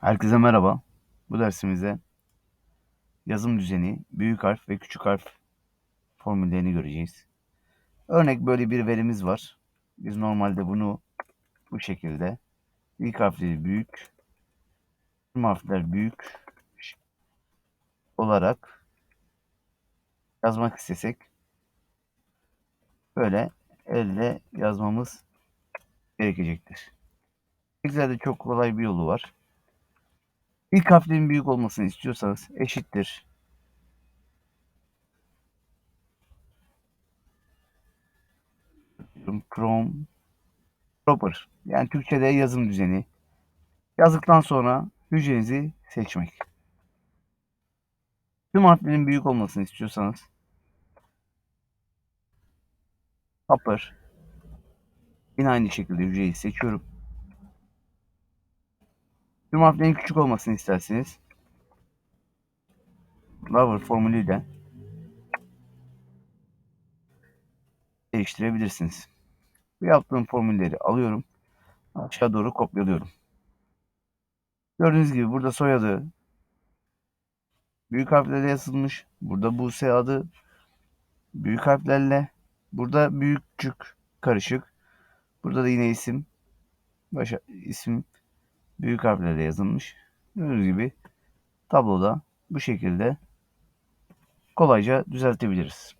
Herkese merhaba. Bu dersimizde yazım düzeni, büyük harf ve küçük harf formüllerini göreceğiz. Örnek böyle bir verimiz var. Biz normalde bunu bu şekilde ilk harfleri büyük, tüm harfler büyük olarak yazmak istesek böyle elle yazmamız gerekecektir. Excel'de çok kolay bir yolu var. İlk harflerin büyük olmasını istiyorsanız eşittir. From proper yani Türkçe'de yazım düzeni. Yazdıktan sonra hücrenizi seçmek. Tüm harflerin büyük olmasını istiyorsanız upper yine aynı şekilde hücreyi seçiyorum. Tüm harflerin küçük olmasını isterseniz lower formülüyle değiştirebilirsiniz. Bu yaptığım formülleri alıyorum. Aşağı doğru kopyalıyorum. Gördüğünüz gibi burada soyadı büyük harflerle yazılmış. Burada Buse adı büyük harflerle. Burada büyük küçük karışık. Burada da yine isim. Başa, isim büyük harflerle yazılmış. Gördüğünüz gibi tabloda bu şekilde kolayca düzeltebiliriz.